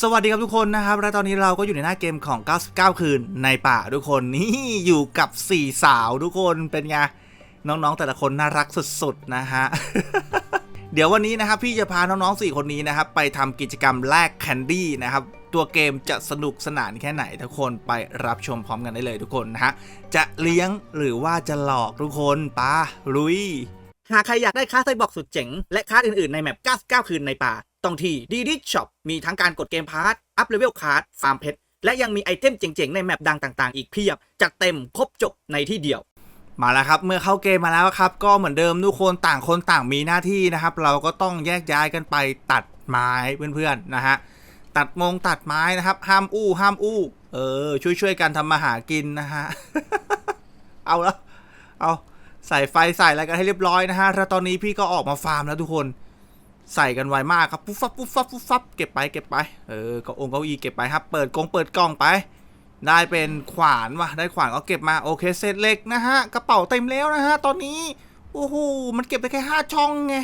สวัสดีครับทุกคนนะครับ และตอนนี้เราก็อยู่ในหน้าเกมของ 99 คืนในป่าทุกคนนี่อยู่กับ 4 สาวทุกคนเป็นไงน้องๆ แต่ละคนน่ารักสุดๆนะฮะ เดี๋ยววันนี้นะครับพี่จะพาน้องๆ 4 คนนี้นะครับ ไปทำกิจกรรมแลกแคนดี้นะครับ ตัวเกมจะสนุกสนานแค่ไหนทุกคนไปรับชมพร้อมกันได้เลยทุกคนนะฮะ จะเลี้ยงหรือว่าจะหลอกทุกคนปาลุย หากใครอยากได้คาร์ดไซบอร์กสุดเจ๋งและคาร์ดอื่นๆในแมป 99 คืนในป่า ต้องที่ดีดิช็อปมีทั้งการกดเกมพาร์ทอัพเลเวลคาร์ดฟาร์มเพชรและยังมีไอเทมเจ๋งๆ ในแมปดังต่างๆ อีกเพียบ จัดเต็มครบจบในที่เดียวมาแล้วครับ เมื่อเข้าเกมมาแล้วครับ ก็เหมือนเดิมทุกคนต่างคนต่างมีหน้าที่นะครับ เราก็ต้องแยกย้ายกันไปตัดไม้เพื่อนๆนะฮะตัดมงตัดไม้นะครับ ห้ามอู้ห้ามอู้ เออ ช่วยๆกันทำมาหากินนะฮะ เอาล้วเอาใส่ไฟใส่อะไรกันให้เรียบร้อยนะฮะแล้วตอนนี้พี่ก็ออกมาฟาร์มแล้วทุกคน ใส่กันไวมากครับปุ๊บฟับปุ๊บฟับปุ๊บฟับเก็บไปเก็บไปเออก็องเก้าอี้เก็บไปครับ เปิดกองเปิดกล่องไป ได้เป็นขวานว่ะได้ขวานก็เก็บมาโอเคเสร็จเหล็กนะฮะกระเป๋าเต็มแล้วนะฮะตอนนี้โอ้โหมันเก็บได้แค่ห้าช่องไง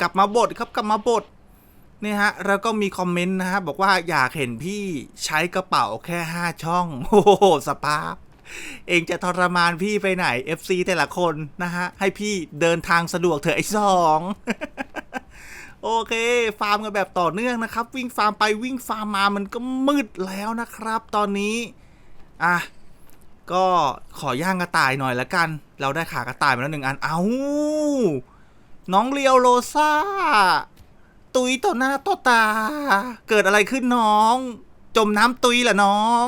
กลับมาบดครับกลับมาบดเนี่ยฮะแล้วก็มีคอมเมนต์นะฮะบอกว่าอยากเห็นพี่ใช้กระเป๋าแค่ห้าช่องโอ้โหสภาพเองจะทรมานพี่ไปไหน FC แต่ละคนนะฮะให้พี่เดินทางสะดวกเถอะไอ้สอง โอเค ฟาร์มกันแบบต่อเนื่องนะครับ วิ่งฟาร์มไปวิ่งฟาร์มมามันก็มืดแล้วนะครับ ตอนนี้ อะ ก็ขอย่างกระต่ายหน่อยละกัน เราได้ขากระต่ายมาแล้วหนึ่งอัน เอาน้องเลียวโรซ่าตุยต่อหน้าต่อตา เกิดอะไรขึ้นน้อง จมน้ำตุยเหรอน้อง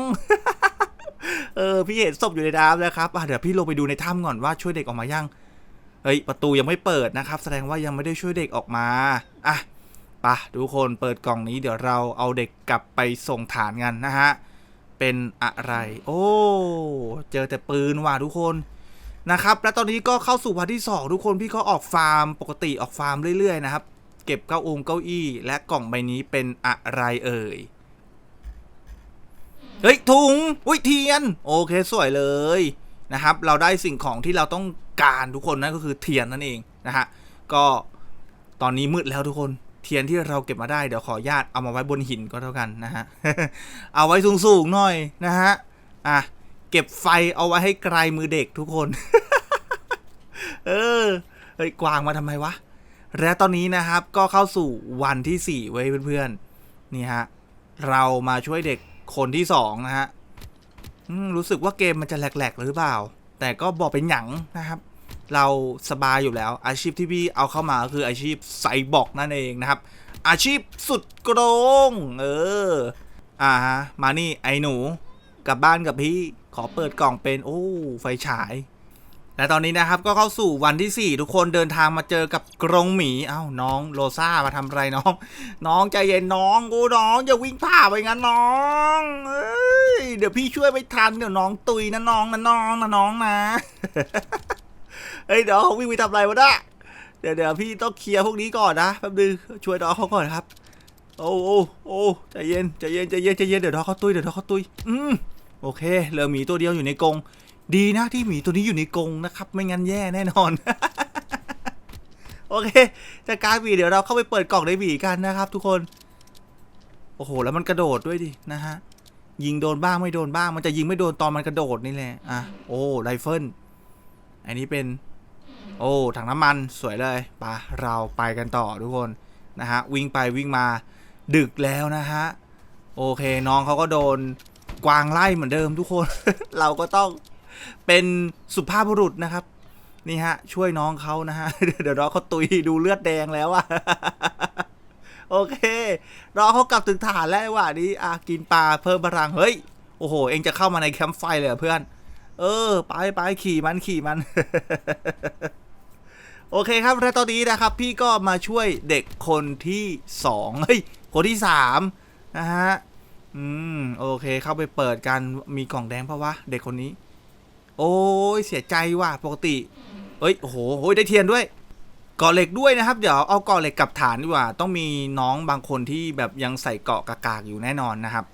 เออพี่เห็นศพอยู่ในน้ำแล้วครับอะเดี๋ยวพี่ลงไปดูในถ้ำก่อนว่าช่วยเด็กออกมายัง เฮ้ยประตูยังไม่เปิดนะครับ แสดงว่ายังไม่ได้ช่วยเด็กออกมาอะปะทุกคนเปิดกล่องนี้เดี๋ยวเราเอาเด็กกลับไปส่งฐานกันนะฮะเป็นอะไร โอ้เจอแต่ปืนว่ะทุกคนนะครับ และตอนนี้ก็เข้าสู่วันที่สองทุกคนพี่ก็ออกฟาร์มปกติออกฟาร์มเรื่อยๆนะครับ เก็บเก้าองค์เก้าอี้ และกล่องใบนี้เป็นอะไรเอ่ยเฮ้ยถุงอุ้ยเทียน โอเคสวยเลยนะครับ เราได้สิ่งของที่เราต้อง การทุกคนนั่นก็คือเทียนนั่นเองนะฮะก็ตอนนี้มืดแล้วทุกคนเทียนที่เราเก็บมาได้เดี๋ยวขอญาตเอามาไว้บนหินก็เท่ากันนะฮะเอาไว้สูงๆหน่อยนะฮะอะเก็บไฟเอาไว้ให้ไกลมือเด็กทุกคน เออเฮ้ยกวางมาทำไมวะและตอนนี้นะครับก็เข้าสู่วันที่สี่ไว้เพื่อนๆนี่ฮะเรามาช่วยเด็กคนที่สองนะฮะรู้สึกว่าเกมมันจะแหลกๆหรือเปล่า แต่ก็บอกเป็นหยังนะครับ เราสบายอยู่แล้ว อาชีพที่พี่เอาเข้ามาคืออาชีพไซบอร์กนั่นเองนะครับ อาชีพสุดโกรงเอออ่าฮะมานี่ไอ้หนูกลับบ้านกับพี่ขอเปิดกล่องเป็นโอ้ไฟฉาย และตอนนี้นะครับก็เข้าสู่วันที่ 4 ทุกคนเดินทางมาเจอกับกรงหมีเอ้าน้องโรซ่ามาทำไรน้อง น้องใจเย็นน้องกูน้องอย่าวิ่งผ่าไปงั้นน้องเอ้ยเดี๋ยวพี่ช่วยไม่ทันเดี๋ยวน้องตุยนะน้องนะน้องนะน้องนะ เฮ้ยเดี๋ยวเขาวิ่งไปทำอะไรวะน่ะเดี๋ยวเดี๋ยวพี่ต้องเคลียร์พวกนี้ก่อนนะแป๊บนึงช่วยน้องเขาก่อนครับ โอ้โอ้โอ้ใจเย็นใจเย็นใจเย็นใจเย็นเดี๋ยวน้องเขาตุ้ยเดี๋ยวน้องเขาตุ้ยอืมโอเคเหลือหมีตัวเดียวอยู่ในกรงดีนะที่หมีตัวนี้อยู่ในกรงนะครับ ไม่งั้นแย่แน่นอนโอเคจากการหมีเดี๋ยวเราเข้าไปเปิดกล่องในหมีกันนะครับ ทุกคน โอ้โห แล้วมันกระโดดด้วยดินะฮะยิงโดนบ้างไม่โดนบ้าง มันจะยิงไม่โดนตอนมันกระโดดนี่แหละอะโอ้ไรเฟิลอันนี้เป็น โอ้ถังน้ำมันสวยเลยปะเราไปกันต่อทุกคนนะฮะวิ่งไปวิ่งมาดึกแล้วนะฮะโอเคน้องเขาก็โดนกวางไล่เหมือนเดิมทุกคน เราก็ต้องเป็นสุภาพบุรุษนะครับ นี่ฮะ ช่วยน้องเขานะฮะ เดี๋ยวน้องเขาตุยดูเลือดแดงแล้วอะโอเครอเขากลับถึงฐานแล้วว่ะนี้อะกินปลาเพิ่มพลังเฮ้ยโอ้โห เองจะเข้ามาในแคมป์ไฟเลยเพื่อน เออ ไปไปขี่มันขี่มัน โอเคครับและตอนนี้นะครับพี่ก็มาช่วยเด็กคนที่สองเฮ้ยคนที่สามนะฮะอืมโอเคเข้าไปเปิดกันมีกล่องแดงเพราะวะเด็กคนนี้ โอ้ยเสียใจว่ะปกติเอ้ยโอ้โหได้เทียนด้วยกาะเหล็กด้วยนะครับ เดี๋ยวเอาเกาะเหล็กกลับฐานดีกว่า ต้องมีน้องบางคนที่แบบยังใส่เกาะกากๆอยู่แน่นอนนะครับ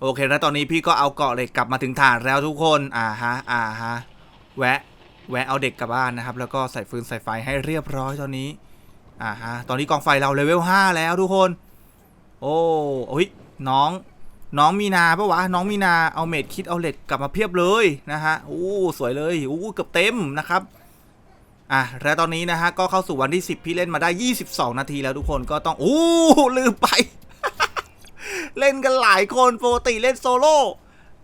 โอเคแล้วตอนนี้พี่ก็เอาเกาะเหล็กกลับมาถึงฐานแล้วทุกคนอ่าฮะอ่าฮะแวะ แวะเอาเด็กกลับบ้านนะครับ แล้วก็ใส่ฟืนใส่ไฟให้เรียบร้อยตอนนี้อ่าฮะตอนนี้กองไฟเราเลเวล5แล้วทุกคน โอ้โอ้ยน้องน้องมีนาปะวะน้องมีนาเอาเมดคิดเอาเหล็กกลับมาเพียบเลยนะฮะโอ้สวยเลยโอ้เกือบเต็มนะครับอะและตอนนี้นะฮะก็เข้าสู่วันที่ 10 พี่เล่นมาได้ 22 นาทีแล้วทุกคนก็ต้องโอ้ลืมไป เล่นกันหลายคนปกติเล่นโซโล่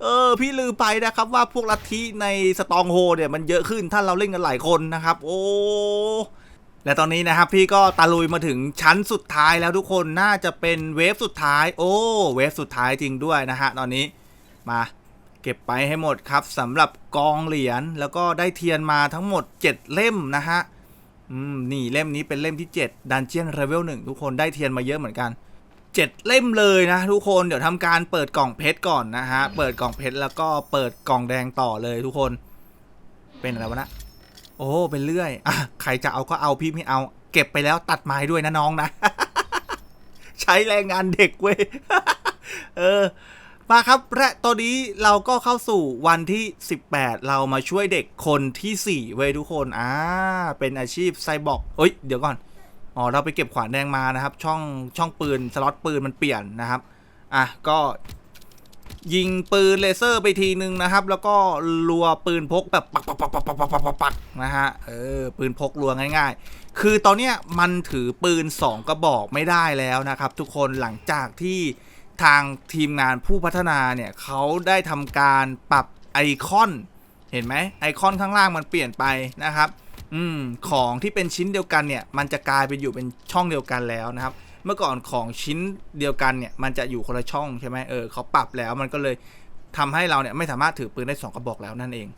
เออพี่ลืมไปนะครับว่าพวกลัทธิในสตองโฮเนี่ยมันเยอะขึ้นถ้าเราเล่นกันหลายคนนะครับ โอ้และตอนนี้นะครับพี่ก็ตะลุยมาถึงชั้นสุดท้ายแล้วทุกคนน่าจะเป็นเวฟสุดท้าย โอ้เวฟสุดท้ายจริงด้วยนะฮะตอนนี้มาเก็บไปให้หมดครับสำหรับกองเหรียญแล้วก็ได้เทียนมาทั้งหมด 7 เล่มนะฮะอืมนี่เล่มนี้เป็นเล่มที่7 Dungeon Level 1ทุกคนได้เทียนมาเยอะเหมือนกัน 7 เล่มเลยนะทุกคนเดี๋ยวทำการเปิดกล่องเพชรก่อนนะฮะ เปิดกล่องเพชรแล้วก็เปิดกล่องแดงต่อเลยทุกคน เป็นอะไรวะนะโอ้เป็นเลื่อยอะใครจะเอาก็เอาพี่ไม่เอา เก็บไปแล้วตัดไม้ด้วยนะน้องนะ ใช้แรงงานเด็กเว้ยเออมาครับและตอนนี้เราก็เข้าสู่วันที่ 18 เรามาช่วยเด็กคนทีสี่4 เว้ยทุกคน อ่า เป็นอาชีพไซบอร์กเอ้ย เดี๋ยวก่อน อ๋อเราไปเก็บขวานแดงมานะครับ ช่องช่องปืนสล็อตปืนมันเปลี่ยนนะครับอะก็ยิงปืนเลเซอร์ไปทีนึงนะครับ แล้วก็รัวปืนพกแบบปักปักปักปักปักปักปักปักปักนะฮะเออปืนพกรัวง่ายๆ คือตอนเนี้ยมันถือปืน 2 กระบอกไม่ได้แล้วนะครับ ทุกคนหลังจากที่ทางทีมงานผู้พัฒนาเนี่ยเขาได้ทำการปรับไอคอน เห็นไหมไอคอนข้างล่างมันเปลี่ยนไปนะครับ อืมของที่เป็นชิ้นเดียวกันเนี่ยมันจะกลายเป็นอยู่เป็นช่องเดียวกันแล้วนะครับ เมื่อก่อนของชิ้นเดียวกันเนี่ยมันจะอยู่คนละช่องใช่ไหมเออเขาปรับแล้วมันก็เลยทำให้เราเนี่ยไม่สามารถถือปืนได้สองกระบอกแล้วนั่นเอง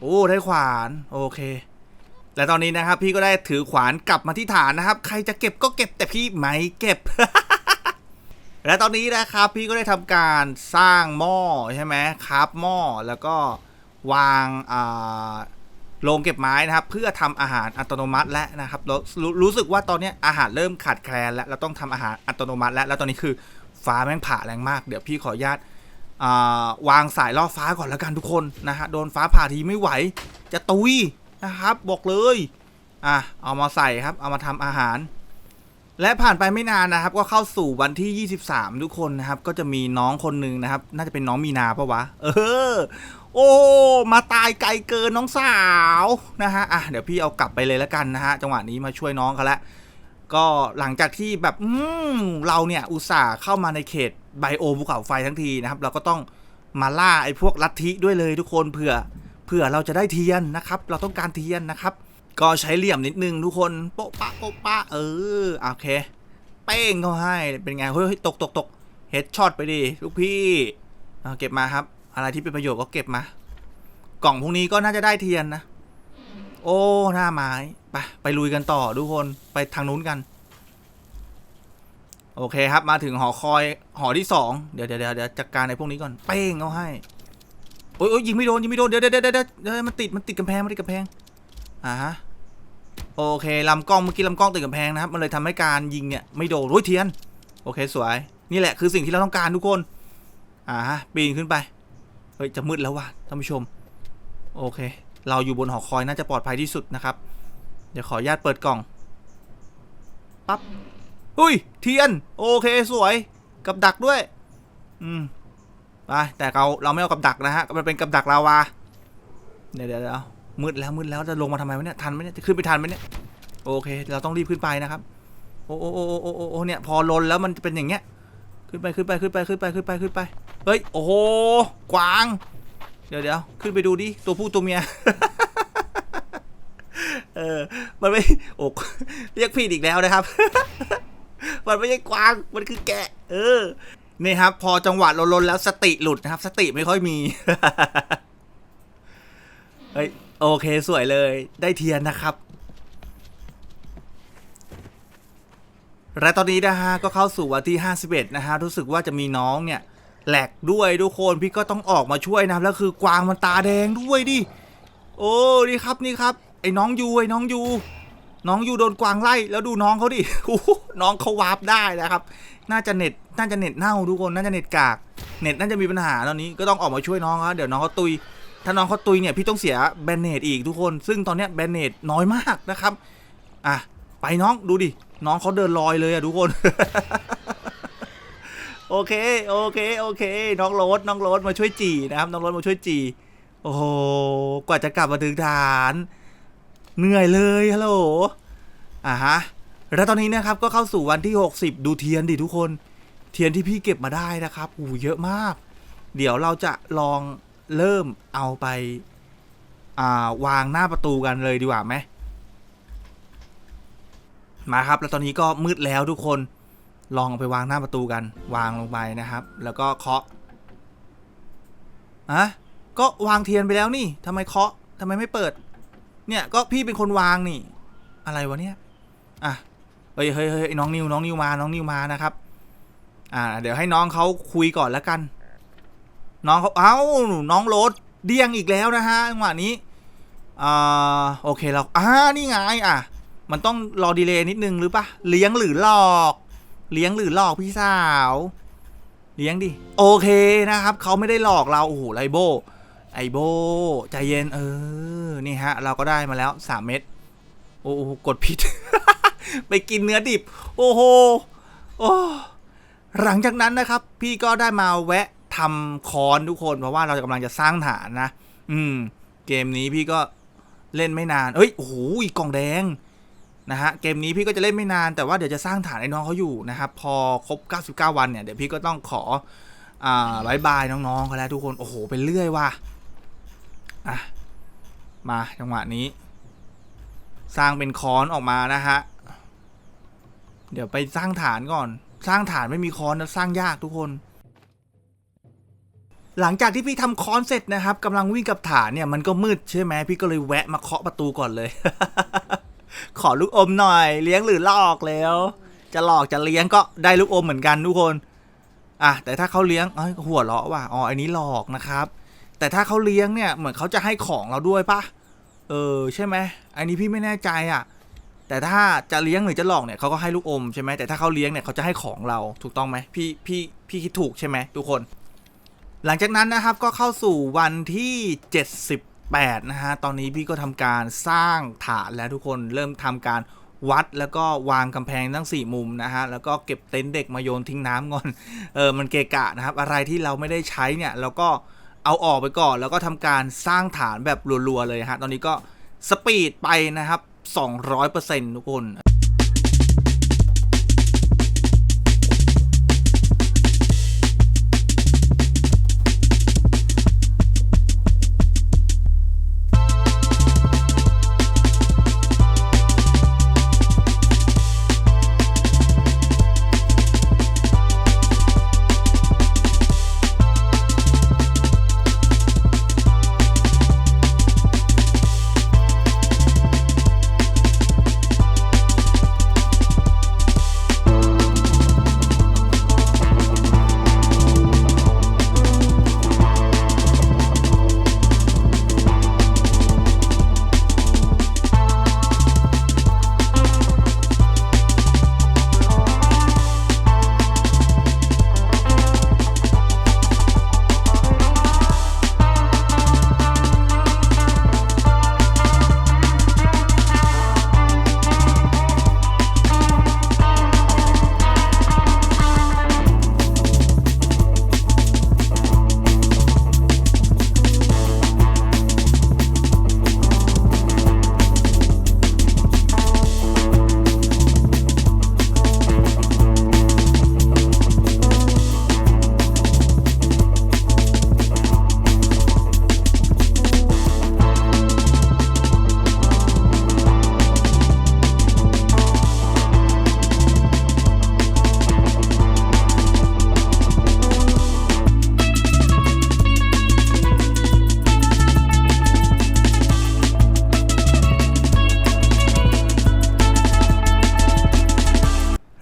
โอ้ได้ขวานโอเค และตอนนี้นะครับ พี่ก็ได้ถือขวานกลับมาที่ฐานนะครับ ใครจะเก็บก็เก็บแต่พี่ไม่เก็บ และตอนนี้นะครับ พี่ก็ได้ทำการสร้างหม้อใช่ไหมครับหม้อแล้วก็วางอ่า โรงเก็บไม้นะครับ เพื่อทำอาหารอัตโนมัติแล้วนะครับรรรู้สึกว่าตอนนี้อาหารเริ่มขาดแคลนแล้วเราต้องทำอาหารอัตโนมัติ แล้วแล้วตอนนี้คือฟ้าแม่งผ่าแรงมากเดี๋ยวพี่ขออนุญาตอ่าวางสายล่อฟ้าก่อนแล้วกันทุกคนนะฮะโดนฟ้าผ่าทีไม่ไหว จะตุยนะครับ บอกเลยอะเอามาใส่ครับ เอามาทำอาหาร และผ่านไปไม่นานนะครับ ก็เข้าสู่วันที่ 23 ทุกคนนะครับ ก็จะมีน้องคนหนึ่งนะครับ น่าจะเป็นน้องมีนาปะวะ เออ โอ้ มาตายไกลเกินน้องสาวนะฮะ อะ เดี๋ยวพี่เอากลับไปเลยแล้วกันนะฮะ จังหวะนี้มาช่วยน้องเขาละ ก็หลังจากที่แบบอืมเราเนี่ยอุตส่าห์เข้ามาในเขตไบโอภูเขาไฟทั้งทีนะครับ เราก็ต้องมาล่าไอ้พวกลัทธิด้วยเลยทุกคนเผื่อเผื่อเราจะได้เทียนนะครับ เราต้องการเทียนนะครับ ก็ใช้เหลี่ยมนิดนึงทุกคนโป๊ะปะโป๊ะปะเออโอเค เป้งเขาให้เป็นไงเฮ้ยตกตกตกเฮดช็อตไปดิลูกพี่เอาเก็บมาครับ อะไรที่เป็นประโยชน์ก็เก็บมา กล่องพวกนี้ก็น่าจะได้เทียนนะ โอ้หน้าไม้ไปไปลุยกันต่อทุกคนไปทางนู้นกัน โอเคครับมาถึงหอคอยหอที่สองเดี๋ยวเดี๋ยวเดี๋ยวจัดการในพวกนี้ก่อน เป้งเขาให้โอ้ยโอ้ยยิงไม่โดนยิงไม่โดนเดี๋ยวเดี๋ยวเดี๋ยวเดี๋ยวมันติดมันติดกำแพงมันติดกำแพงอ่าฮะโอเคลำกล้องเมื่อกี้ลำกล้องติดกำแพงนะครับมันเลยทำให้การยิงเนี่ยไม่โดนโอ้ยเทียน โอเคสวย นี่แหละคือสิ่งที่เราต้องการทุกคนอ่าฮะปีนขึ้นไป ฮ้ยจะมืดแล้วว่ะท่านผู้ชม โอเค เราอยู่บนหอคอยน่าจะปลอดภัยที่สุดนะครับ เดี๋ยวขออนุญาตเปิดกล่องปั๊บอุ้ย เทียน โอเคสวย กับดักด้วย อืมไปแต่เราเราไม่เอากับดักนะฮะมันเป็นกับดักลาวาเดี๋ยวเดี๋ยวเดี๋ยวมืดแล้วมืดแล้วจะลงมาทำไมวะเนี่ยทันไหมเนี่ยจะขึ้นไปทันไหมเนี่ยโอเค เราต้องรีบขึ้นไปนะครับโอ้โอ้โอ้โอ้โอ้โอ้เนี่ยพอลนแล้วมันจะเป็นอย่างเงี้ย ขึ้นไปขึ้นไปขึ้นไปขึ้นไปขึ้นไปขึ้นไป เฮ้ย โอ้โห กวาง เดี๋ยวเดี๋ยวขึ้นไปดูดิ ตัวผู้ตัวเมีย เออ มันไม่โอกเรียกผิดอีกแล้วนะครับ มันไม่ใช่กวาง มันคือแกะ เออ นี่ครับ พอจังหวะลนแล้วสติหลุดนะครับ สติไม่ค่อยมี เฮ้ย โอเคสวยเลย ได้เทียนนะครับและตอนนี้นะฮะก็เข้าสู่วันที่ 51 นะฮะรู้สึกว่าจะมีน้องเนี่ย แหลกด้วยทุกคนพี่ก็ต้องออกมาช่วยนะแล้วคือกวางมันตาแดงด้วยดิโอ้นี่ครับนี่ครับ ไอ้น้องยูไอ้น้องยูน้องยูโดนกวางไล่แล้วดูน้องเขาดิโอ้โหน้องเขาวาร์ปได้นะครับ น่าจะเน็ตน่าจะเน็ตเน่าทุกคนน่าจะเน็ตกากเน็ตน่าจะมีปัญหาตอนนี้ก็ต้องออกมาช่วยน้องครับเดี๋ยวน้องเขาตุย ถ้าน้องเขาตุยเนี่ยพี่ต้องเสียแบนเนตอีกทุกคน ซึ่งตอนนี้แบนเนตน้อยมากนะครับอะไปน้องดูดิน้องเขาเดินลอยเลยอะทุกคน โอเค โอเค โอเค น้องโรสน้องโรสมาช่วยจีนะครับ น้องโรสมาช่วยจี โอ้โห กว่าจะกลับมาถึงฐาน เหนื่อยเลยฮัลโหล อะฮะ แล้วตอนนี้นะครับก็เข้าสู่วันที่ 60 ดูเทียนดิทุกคน เทียนที่พี่เก็บมาได้นะครับอู้เยอะมาก เดี๋ยวเราจะลองเริ่มเอาไป อ่าวางหน้าประตูกันเลยดีกว่าไหม มาครับ แล้วตอนนี้ก็มืดแล้วทุกคน ลองเอาไปวางหน้าประตูกัน วางลงไปนะครับ แล้วก็เคาะอะก็วางเทียนไปแล้วนี่ทำไมเคาะทำไมไม่เปิด เนี่ยก็พี่เป็นคนวางนี่ อะไรวะเนี่ยอะเฮ้ยเฮ้ยเฮ้ยน้องนิวน้องนิวมาน้องนิวมานะครับ อ่า เดี๋ยวให้น้องเขาคุยก่อนแล้วกัน น้องเขาเอ้าน้องโรดเดียงอีกแล้วนะฮะจังหวะนี้อ่าโอเคเราอ่านี่ไงอะ มันต้องรอดีเลย์นิดนึงหรือปะเลี้ยงหรือหลอก เลี้ยงหรือหลอกพี่สาว เลี้ยงดิ โอเคนะครับ เขาไม่ได้หลอกเราโอ้โหไอโบ ไอโบ ใจเย็นเออ นี่ฮะ เราก็ได้มาแล้ว3เม็ดโอ้โหกดผิด ไปกินเนื้อดิบ โอ้โหโอ้หลังจากนั้นนะครับ พี่ก็ได้มาแวะทำคอนทุกคน เพราะว่าเรากำลังจะสร้างฐานนะ อืม เกมนี้พี่ก็เล่นไม่นาน เอ้ยโอ้โหอีกกล่องแดง นะฮะเกมนี้พี่ก็จะเล่นไม่นานแต่ว่าเดี๋ยวจะสร้างฐานไอ้น้องเขาอยู่นะครับพอครบ 99 วันเนี่ยเดี๋ยวพี่ก็ต้องขออ่าบายบายน้องๆเขาแล้วทุกคนโอ้โหเป็นเรื่อยว่ะอะมาจังหวะนี้ สร้างเป็นค้อนออกมานะฮะเดี๋ยวไปสร้างฐานก่อน สร้างฐานไม่มีค้อนนะสร้างยากทุกคนหลังจากที่พี่ทำคอนเสร็จนะครับกำลังวิ่งกับฐานเนี่ยมันก็มืดใช่ไหมพี่ก็เลยแวะมาเคาะประตูก่อนเลย ขอลูกอมหน่อย เลี้ยงหรือลอกแล้ว จะหลอกจะเลี้ยงก็ได้ลูกอมเหมือนกันทุกคน อะแต่ถ้าเขาเลี้ยงเอ้ยหัวเราะว่ะอ๋ออันนี้หลอกนะครับ แต่ถ้าเขาเลี้ยงเนี่ยเหมือนเขาจะให้ของเราด้วยปะเออใช่ไหมอันนี้พี่ไม่แน่ใจอะ แต่ถ้าจะเลี้ยงหรือจะหลอกเนี่ยเขาก็ให้ลูกอมใช่ไหมแต่ถ้าเขาเลี้ยงเนี่ยเขาจะให้ของเราถูกต้องไหมพี่พี่พี่คิดถูกใช่ไหมทุกคน หลังจากนั้นนะครับก็เข้าสู่วันที่ 8 นะฮะ ตอนนี้พี่ก็ทำการสร้างฐานแล้วทุกคนเริ่มทำการวัดแล้วก็วางกำแพงทั้ง 4 มุมนะฮะ แล้วก็เก็บเต็นท์เด็กมาโยนทิ้งน้ำก่อน เออ มันเกะกะนะครับ อะไรที่เราไม่ได้ใช้เนี่ยเราก็เอาออกไปก่อน แล้วก็ทำการสร้างฐานแบบรัวๆเลยฮะ ตอนนี้ก็สปีดไปนะครับ 200%ทุกคน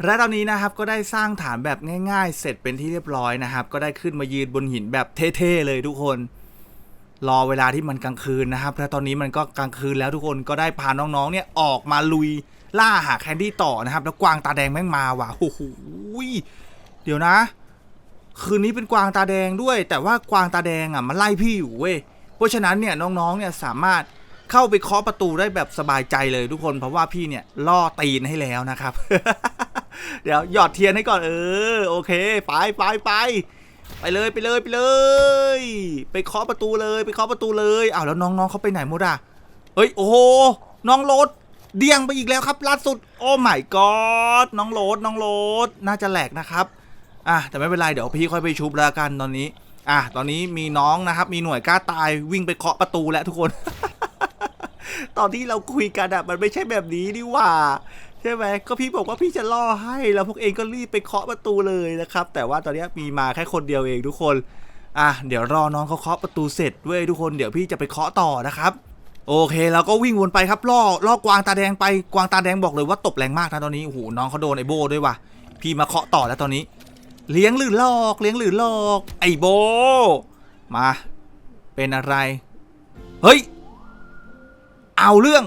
และตอนนี้นะครับก็ได้สร้างฐานแบบง่ายๆ เสร็จเป็นที่เรียบร้อยนะครับ ก็ได้ขึ้นมายืนบนหินแบบเท่ๆเลยทุกคน รอเวลาที่มันกลางคืนนะครับ และตอนนี้มันก็กลางคืนแล้วทุกคนก็ได้พาน้องๆเนี่ยออกมาลุยล่าหาแคนดี้ต่อนะครับ แล้วกวางตาแดงแม่งมาว่ะโอ้โหเดี๋ยวนะ คืนนี้เป็นกวางตาแดงด้วย แต่ว่ากวางตาแดงอะมันไล่พี่อยู่เว้ยเพราะฉะนั้นเนี่ยน้องๆเนี่ยสามารถเข้าไปเคาะประตูได้แบบสบายใจเลยทุกคนเพราะว่าพี่เนี่ยล่อตีนให้แล้วนะครับ เดี๋ยวหยอดเทียนให้ก่อนเออโอเคไปไปไปไปเลยไปเลยไปเลย ไปเคาะประตูเลยไปเคาะประตูเลยอ้าวแล้วน้องๆเขาไปไหนหมดอะเฮ้ยโอ้โหน้องโรดเดียงไปอีกแล้วครับล่าสุด โอ้ my god น้องโรดน้องโรดน่าจะแหลกนะครับอะแต่ไม่เป็นไรเดี๋ยวพี่ค่อยไปชุบแล้วกันตอนนี้อะตอนนี้มีน้องนะครับ มีหน่วยกล้าตายวิ่งไปเคาะประตูแล้วทุกคน ตอนที่เราคุยกันอะมันไม่ใช่แบบนี้นี่ว่า ช่ไหมก็พี่บอกว่าพี่จะล่อให้แล้วพวกเองก็รีบไปเคาะประตูเลยนะครับ แต่ว่าตอนนี้มีมาแค่คนเดียวเองทุกคนอะเดี๋ยวรอน้องเขาเคาะประตูเสร็จด้วยทุกคนเดี๋ยวพี่จะไปเคาะต่อนะครับ โอเคเราก็วิ่งวนไปครับล่อล่อกวางตาแดงไปกวางตาแดงบอกเลยว่าตบแรงมากนะตอนนี้โอ้โหน้องเขาโดนไอโบด้วยว่ะพี่มาเคาะต่อแล้วตอนนี้ เลี้ยงหรือลอกเลี้ยงหรือลอกไอโบ มา เป็นอะไร เฮ้ย เอาเรื่อง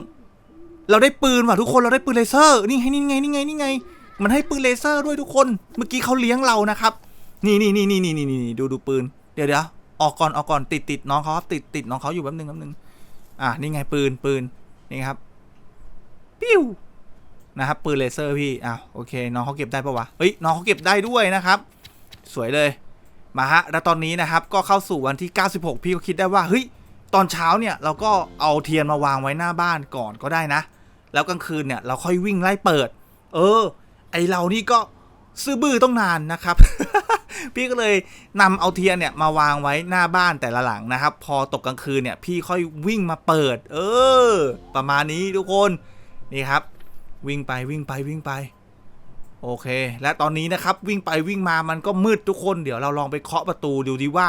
เราได้ปืนว่ะทุกคนเราได้ปืนเลเซอร์นี่ไงนี่ไงนี่ไงนี่ไง มันให้ปืนเลเซอร์ด้วยทุกคน เมื่อกี้เขาเลี้ยงเรานะครับ นี่นี่นี่นี่นี่นี่นี่ดูดูปืนเดี๋ยวเดี๋ยวออกก่อนออกก่อนติดติดน้องเขาครับติดติดน้องเขาอยู่แป๊บนึงแป๊บนึงอะนี่ไงปืนปืนนี่ครับปิ้วนะครับปืนเลเซอร์พี่อ้าวโอเคน้องเขาเก็บได้ปะวะเฮ้ยน้องเขาเก็บได้ด้วยนะครับ สวยเลยมาฮะแล้วตอนนี้นะครับก็เข้าสู่วันที่ 96 พี่ก็คิดได้ว่าเฮ้ย ตอนเช้าเนี่ยเราก็เอาเทียนมาวางไว้หน้าบ้านก่อนก็ได้นะ แล้วกลางคืนเนี่ยเราค่อยวิ่งไล่เปิด เออ ไอเรานี่ก็ซื้อบื้อต้องนานนะครับ พี่ก็เลยนำเอาเทียนเนี่ยมาวางไว้หน้าบ้านแต่ละหลังนะครับ พอตกกลางคืนเนี่ยพี่ค่อยวิ่งมาเปิด เออ ประมาณนี้ทุกคนนี่ครับ วิ่งไปวิ่งไปวิ่งไป โอเค และตอนนี้นะครับวิ่งไปวิ่งมามันก็มืดทุกคน เดี๋ยวเราลองไปเคาะประตูดูดีว่า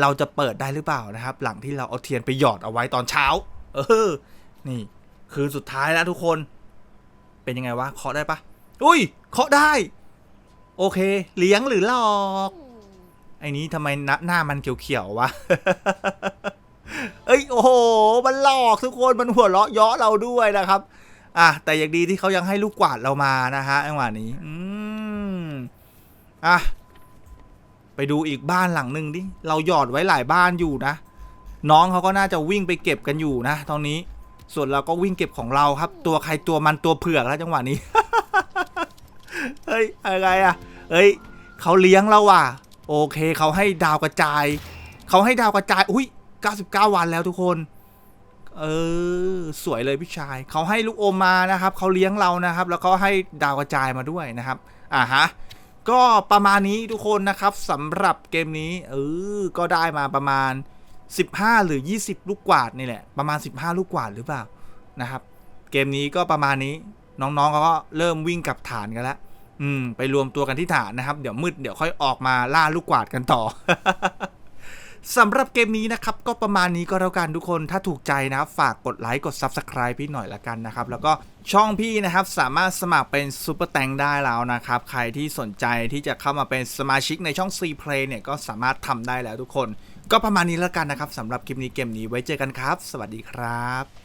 เราจะเปิดได้หรือเปล่านะครับ หลังที่เราเอาเทียนไปหยอดเอาไว้ตอนเช้า เออ นี่คืนสุดท้ายแล้วทุกคน เป็นยังไงวะเคาะได้ปะอุ้ยเคาะได้ โอเค เลี้ยงหรือหลอกไอ้นี้ทำไมหน้าหน้ามันเขียวๆวะ เอ้ยโอ้โห มันหลอกทุกคน มันหัวเราะเยาะเราด้วยนะครับ อะแต่อย่างดีที่เขายังให้ลูกกวาดเรามานะฮะจังหวะนี้ อืมอะ ไปดูอีกบ้านหลังหนึ่งดิ เราหยอดไว้หลายบ้านอยู่นะ น้องเขาก็น่าจะวิ่งไปเก็บกันอยู่นะ ตอนนี้ ส่วนเราก็วิ่งเก็บของเราครับ ตัวใครตัวมันตัวเผือกแล้วจังหวะนี้ เฮ้ยอะไรอะ เฮ้ยเขาเลี้ยงเราว่ะ โอเคเขาให้ดาวกระจาย เขาให้ดาวกระจาย อุ้ย99 วันแล้วทุกคน เออ สวยเลยพี่ชาย เขาให้ลูกอมมานะครับ เขาเลี้ยงเรานะครับ แล้วก็ให้ดาวกระจายมาด้วยนะครับ อ่าฮะ ก็ประมาณนี้ทุกคนนะครับสำหรับเกมนี้เออก็ได้มาประมาณ 15 หรือ 20 ลูกกวาดนี่แหละ ประมาณ 15 ลูกกวาดหรือเปล่านะครับ เกมนี้ก็ประมาณนี้น้องๆเขาก็เริ่มวิ่งกลับฐานกันแล้วอืม ไปรวมตัวกันที่ฐานนะครับ เดี๋ยวมืดเดี๋ยวค่อยออกมาล่าลูกกวาดกันต่อ สำหรับเกมนี้นะครับ ก็ประมาณนี้ก็แล้วกันทุกคนถ้าถูกใจนะครับฝากกดไลค์กด Subscribe พี่หน่อยละกันนะครับ แล้วก็ช่องพี่นะครับสามารถสมัครเป็นซูเปอร์แตงได้แล้วนะครับ ใครที่สนใจที่จะเข้ามาเป็นสมาชิกในช่อง C Play เนี่ยก็สามารถทำได้แล้วทุกคน ก็ประมาณนี้แล้วกันนะครับสำหรับคลิปนี้เกมนี้ไว้เจอกันครับ สวัสดีครับ